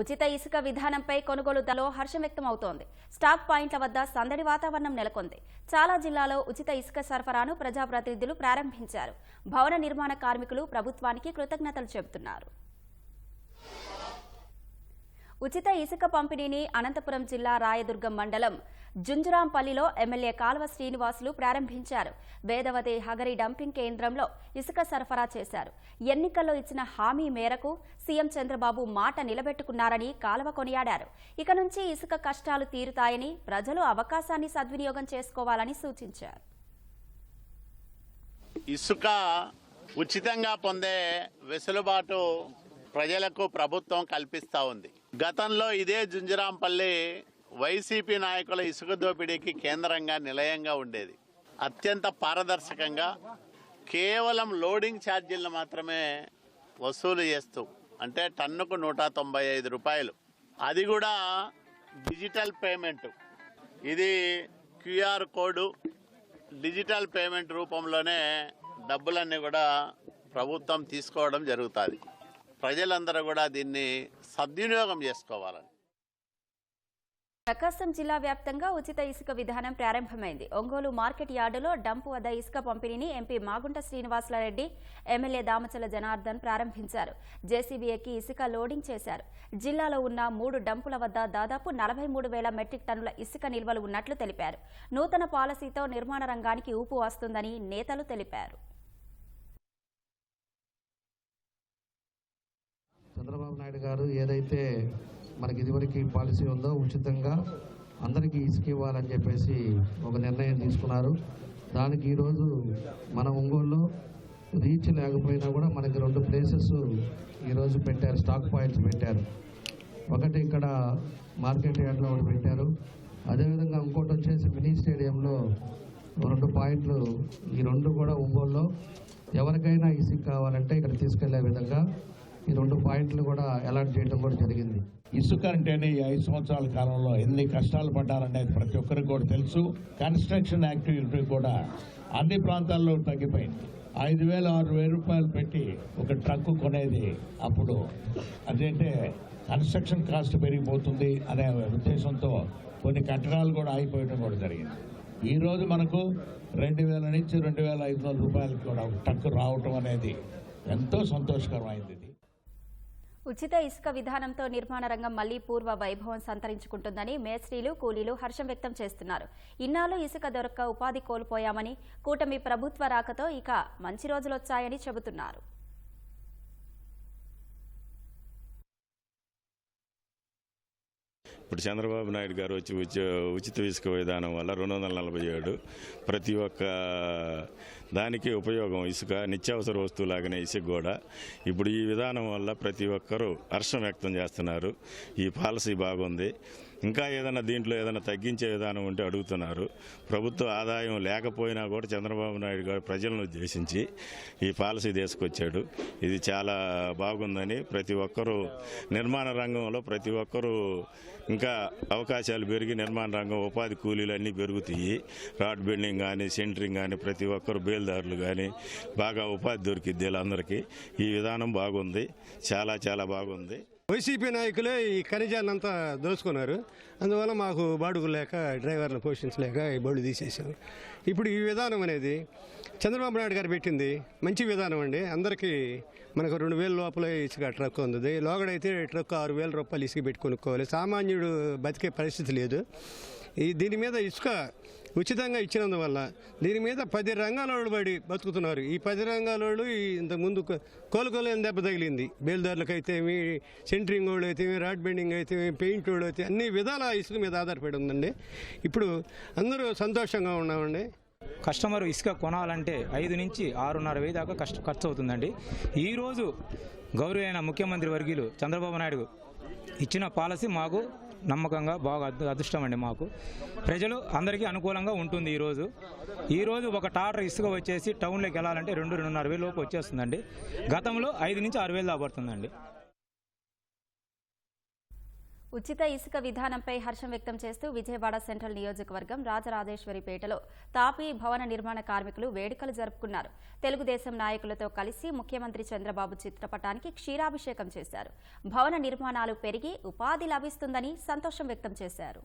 ఉచిత ఇసుక విధానంపై కొనుగోలుదారులో హర్షం వ్యక్తమవుతోంది. స్టాక్ పాయింట్ల వద్ద సందడి వాతావరణం నెలకొంది. చాలా జిల్లాలో ఉచిత ఇసుక సరఫరాను ప్రజాప్రతినిధులు ప్రారంభించారు. భవన నిర్మాణ కార్మికులు ప్రభుత్వానికి కృతజ్ఞతలు చెబుతున్నారు. ఉచిత ఇసుక పంపిణీని అనంతపురం జిల్లా రాయదుర్గం మండలం జుంజురాంపల్లిలో ఎమ్మెల్యే కాల్వ శ్రీనివాసులు ప్రారంభించారు. వేదవతి హగరి డంపింగ్ కేంద్రంలో ఇసుక సరఫరా చేశారు. ఎన్నికల్లో ఇచ్చిన హామీ మేరకు సీఎం చంద్రబాబు మాట నిలబెట్టుకున్నారని కాల్వ కొనియాడారు. ఇక నుంచి ఇసుక కష్టాలు తీరుతాయని ప్రజలు అవకాశాన్ని సద్వినియోగం చేసుకోవాలని సూచించారు. ఇసుక ఉచితంగా పొందే వెసులుబాటు ప్రజలకు ప్రభుత్వం కల్పిస్తూ ఉంది. గతంలో ఇదే జుంజరాంపల్లి వైసీపీ నాయకుల ఇసుక దోపిడీకి కేంద్రంగా నిలయంగా ఉండేది. అత్యంత పారదర్శకంగా కేవలం లోడింగ్ ఛార్జీలను మాత్రమే వసూలు చేస్తూ అంటే టన్నుకు నూట తొంభై ఐదు రూపాయలు. అది కూడా డిజిటల్ పేమెంట్. ఇది క్యూఆర్ కోడు డిజిటల్ పేమెంట్ రూపంలోనే డబ్బులన్నీ కూడా ప్రభుత్వం తీసుకోవడం జరుగుతుంది. ప్రజలందరూ కూడా దీన్ని సద్వినియోగం చేసుకోవాలని. ప్రకాశం జిల్లా వ్యాప్తంగా ఉచిత ఇసుక విధానం ప్రారంభమైంది. ఒంగోలు మార్కెట్ యార్డులో డంపు వద్ద ఇసుక పంపిణీని ఎంపీ మాగుంట శ్రీనివాసులరెడ్డి ఎమ్మెల్యే దామచల జనార్దన్ ప్రారంభించారు. జేసీబీ ఎక్కి ఇసుక లోడింగ్ చేశారు. జిల్లాలో ఉన్న మూడు డంపుల వద్ద దాదాపు నలభై మూడు వేల మెట్రిక్ టన్నుల ఇసుక నిల్వలు ఉన్నట్లు తెలిపారు. నూతన పాలసీతో నిర్మాణ రంగానికి ఊపు వస్తుందని నేతలు తెలిపారు. చంద్రబాబు నాయుడు గారు ఏదైతే మనకి ఇదివరకు పాలసీ ఉందో ఉచితంగా అందరికీ ఇసుక ఇవ్వాలని చెప్పేసి ఒక నిర్ణయం తీసుకున్నారు. దానికి ఈరోజు మన ఒంగోలులో రీచ్ లేకపోయినా కూడా మనకి రెండు ప్లేసెస్ ఈరోజు పెట్టారు స్టాక్ పాయింట్స్ పెట్టారు. ఒకటి ఇక్కడ మార్కెట్ యార్డ్లో ఒకటి పెట్టారు. అదేవిధంగా ఇంకోటి వచ్చేసి మినీ స్టేడియంలో రెండు పాయింట్లు ఈ రెండు కూడా ఒంగోలులో. ఎవరికైనా ఇసుక కావాలంటే ఇక్కడ తీసుకెళ్ళే విధంగా ఈ రెండు పాయింట్లు కూడా అలాట్ చేయడం కూడా జరిగింది. ఇసుక అంటేనే ఈ ఐదు సంవత్సరాల కాలంలో ఎన్ని కష్టాలు పడ్డారనేది ప్రతి ఒక్కరికి కూడా తెలుసు. కన్స్ట్రక్షన్ యాక్టివిటీ కూడా అన్ని ప్రాంతాల్లో తగ్గిపోయింది. ఐదు వేల ఆరు వేల రూపాయలు పెట్టి ఒక ట్రక్కు కొనేది అప్పుడు. అదేంటే కన్స్ట్రక్షన్ కాస్ట్ పెరిగిపోతుంది అనే ఉద్దేశంతో కొన్ని కట్టడాలు కూడా ఆగిపోయడం కూడా జరిగింది. ఈరోజు మనకు రెండు వేల నుంచి రెండు వేల ఐదు వందల రూపాయలకి కూడా ఒక ట్రక్కు రావటం అనేది ఎంతో సంతోషకరమైంది. ఉచిత ఇసుక విధానంతో నిర్మాణ రంగం మళ్ళీ పూర్వ వైభవం సంతరించుకుంటుందని మేస్త్రీలు కూలీలు హర్షం వ్యక్తం చేస్తున్నారు. ఇన్నాళ్ళు ఇసుక దొరక్క ఉపాధి కోల్పోయామని కూటమి ప్రభుత్వ రాకతో ఇక మంచి రోజులొచ్చాయని చెబుతున్నారు. ఇప్పుడు చంద్రబాబు నాయుడు గారు వచ్చి ఉచిత ఇసుక విధానం వల్ల రెండు వందల నలభై ఏడు ప్రతి ఒక్క దానికి ఉపయోగం. ఇసుక నిత్యావసర వస్తువులాగానే ఇసుక కూడా. ఇప్పుడు ఈ విధానం వల్ల ప్రతి ఒక్కరూ హర్షం వ్యక్తం చేస్తున్నారు. ఈ పాలసీ బాగుంది. ఇంకా ఏదైనా దీంట్లో ఏదైనా తగ్గించే విధానం ఉంటే అడుగుతున్నారు. ప్రభుత్వ ఆదాయం లేకపోయినా కూడా చంద్రబాబు నాయుడు గారు ప్రజలను ఉద్దేశించి ఈ పాలసీ తీసుకొచ్చాడు. ఇది చాలా బాగుందని ప్రతి ఒక్కరూ నిర్మాణ రంగంలో ప్రతి ఒక్కరూ ఇంకా అవకాశాలు పెరిగి నిర్మాణ రంగం ఉపాధి కూలీలు అన్నీ పెరుగుతాయి. రాడ్ బిల్డింగ్ కానీ సెంటరింగ్ కానీ ప్రతి ఒక్కరు బేల్దారులు కానీ బాగా ఉపాధి దొరికిద్ది వీళ్ళందరికీ ఈ విధానం బాగుంది. చాలా చాలా బాగుంది. వైసీపీ నాయకులే ఈ ఖనిజాన్ని అంతా దోచుకున్నారు అందువల్ల మాకు బాడుగులు లేక డ్రైవర్లు పోషించలేక ఈ బళ్ళు తీసేసాం ఇప్పుడు ఈ విధానం అనేది చంద్రబాబు నాయుడు గారు పెట్టింది మంచి విధానం అండి. అందరికీ మనకు రెండు వేల లోపల ఇసుక ట్రక్ ఉంది. లోగడైతే ట్రక్ ఆరు వేల రూపాయలు ఇసుక పెట్టి కొనుక్కోవాలి. సామాన్యుడు బతికే పరిస్థితి లేదు. ఈ దీని మీద ఇసుక ఉచితంగా ఇచ్చినందువల్ల దీని మీద పది రంగాలోళ్ళు పడి బతుకుతున్నారు. ఈ పది రంగాలోళ్ళు ఇంతకుముందు కోలుకోలేని దెబ్బ తగిలింది. బేల్దారులకు అయితేమి సెంటరింగ్ వాళ్ళు అయితే రాడ్ బెండింగ్ అయితే పెయింట్ వాళ్ళు అయితే అన్ని విధాల ఇసుక మీద ఆధారపడి ఉందండి. ఇప్పుడు అందరూ సంతోషంగా ఉన్నామండి. కస్టమర్ ఇసుక కొనాలంటే ఐదు నుంచి ఆరున్నర వెయ్యి దాకా కష్ట ఖర్చు అవుతుందండి ఈరోజు గౌరవైన ముఖ్యమంత్రి వర్గీయులు చంద్రబాబు నాయుడు ఇచ్చిన పాలసీ మాకు నమ్మకంగా బాగా అదృష్టం అండి మాకు. ప్రజలు అందరికీ అనుకూలంగా ఉంటుంది ఈరోజు ఈరోజు ఒక టాటర్ ఇసుక వచ్చేసి టౌన్లోకి వెళ్ళాలంటే రెండు రెండున్నర వేలు లోపు వచ్చేస్తుందండి. గతంలో ఐదు నుంచి ఆరు వేలు దాకా పడుతుందండి. ఉచిత ఇసుక విధానంపై హర్షం వ్యక్తం చేస్తూ విజయవాడ సెంట్రల్ నియోజకవర్గం రాజరాజేశ్వరిపేటలో తాపీ భవన నిర్మాణ కార్మికులు వేడుకలు జరుపుకున్నారు. తెలుగుదేశం నాయకులతో కలిసి ముఖ్యమంత్రి చంద్రబాబు చిత్రపటానికి క్షీరాభిషేకం చేశారు. భవన నిర్మాణాలు పెరిగి ఉపాధి లభిస్తుందని సంతోషం వ్యక్తం చేశారు.